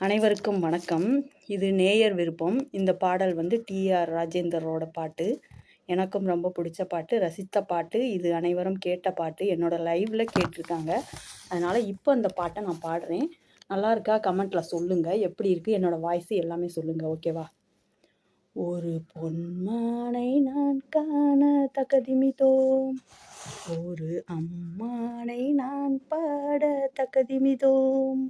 அனைவருக்கும் வணக்கம். இது நேயர் விருப்பம். இந்த பாடல் வந்து டிஆர் ராஜேந்தரோட பாட்டு. எனக்கும் ரொம்ப பிடிச்ச பாட்டு ரசித்த பாட்டு. இது அனைவரும் கேட்ட பாட்டு. என்னோடய லைவில் கேட்டிருக்காங்க. அதனால் இப்போ அந்த பாட்டை நான் பாடுறேன். நல்லா இருக்கா? கமெண்ட்டில் சொல்லுங்கள் எப்படி இருக்குது என்னோடய வாய்ஸு எல்லாமே சொல்லுங்கள் ஓகேவா ஒரு பொன்மானை நான் காண தகதிமிதோம் ஒரு அம்மானை நான் பாட தகதிமிதோம்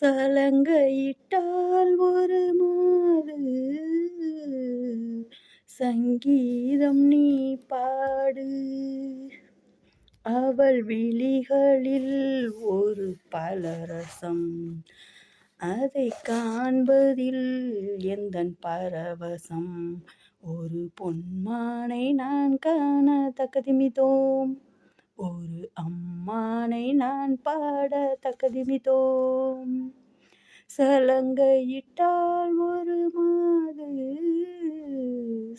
சலங்கையிட்டால் ஒரு மாறு. சங்கீதம் நீ பாடு. அவள் விழிகளில் ஒரு பலரசம். அதை காண்பதில் எந்தன் பரவசம்? ஒரு பொன்மானை நான் காண தக்கதிமிதோம் ஒரு அம்மானை நான் பாட தக்கதிமிதோம் சலங்கையிட்டால் ஒரு மாது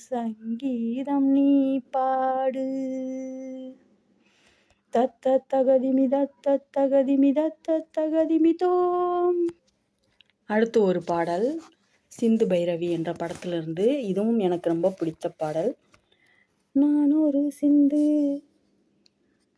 சங்கீதம் நீ பாடு. தத்த தகதிமி தத்த தகதிமி தத்த தகதிமிதோம் அடுத்து ஒரு பாடல் சிந்து பைரவி என்ற படத்திலிருந்து. இதுவும் எனக்கு ரொம்ப பிடித்த பாடல். நான் ஒரு சிந்து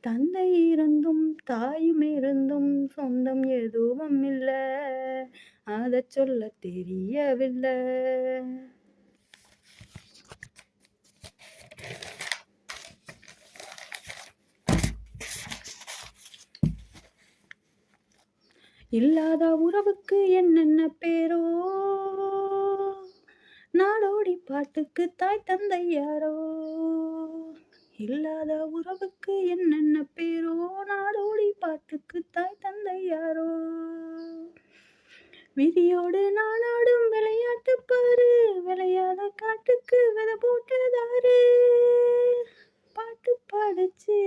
தந்தை இருந்தும் தாயும் இருந்தும் சொந்தம் எதுவும் இல்லை. அதை சொல்ல தெரியவில்லை. இல்லாத உறவுக்கு என்னென்ன பேரோ? நாடோடி பாட்டுக்கு தாய் தந்தை யாரோ இல்லாத உறவுக்கு என்னென்ன பேரோ? நாடோடி பாட்டுக்கு தாய் தந்தை யாரோ விதியோடு நானாடும் விளையாட்டு பாரு. விளையாத காட்டுக்கு வித போட்டதாரு. பாட்டு பாடுச்சு.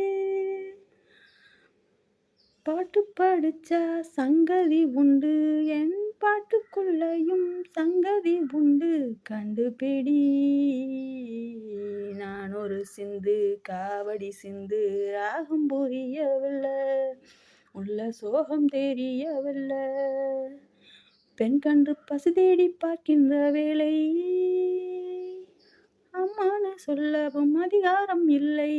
பாட்டு படிச்சா சங்கதி உண்டு. என் பாட்டுக்குள்ளையும் சங்கதி உண்டு. கண்டுபிடி. ஒரு சிந்து காவடி சிந்து ராகம் புரியவில்ல உள்ள சோகம் தெரியவில்ல. பெண் கன்று பசு தேடி பார்க்கின்ற வேலை அம்மான சொல்லவும் அதிகாரம் இல்லை.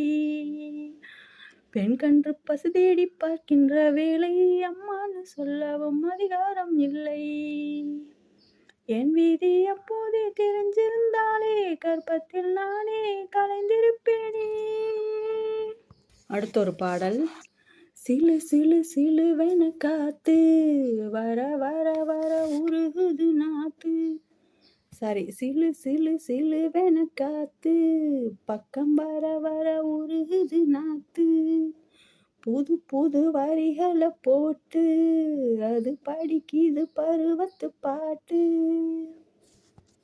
பெண் கன்று பசு தேடி பார்க்கின்ற வேலை அம்மானு சொல்லவும் அதிகாரம் இல்லை. என் வீதி அப்போதே தெரிஞ்சிருந்தாலே கர்ப்பத்தில் நானே கலைந்திருப்பேனே. அடுத்த ஒரு பாடல். சிலு சிலு சிலுவென காத்து வர வர வர உருகுது நாத்து. சாரி சிலு சிலு சிலுவென காத்து பக்கம் வர வர உருகுது நாத்து. புது புது வரிகளை போட்டு அது படிக்குது பருவத்து பாட்டு.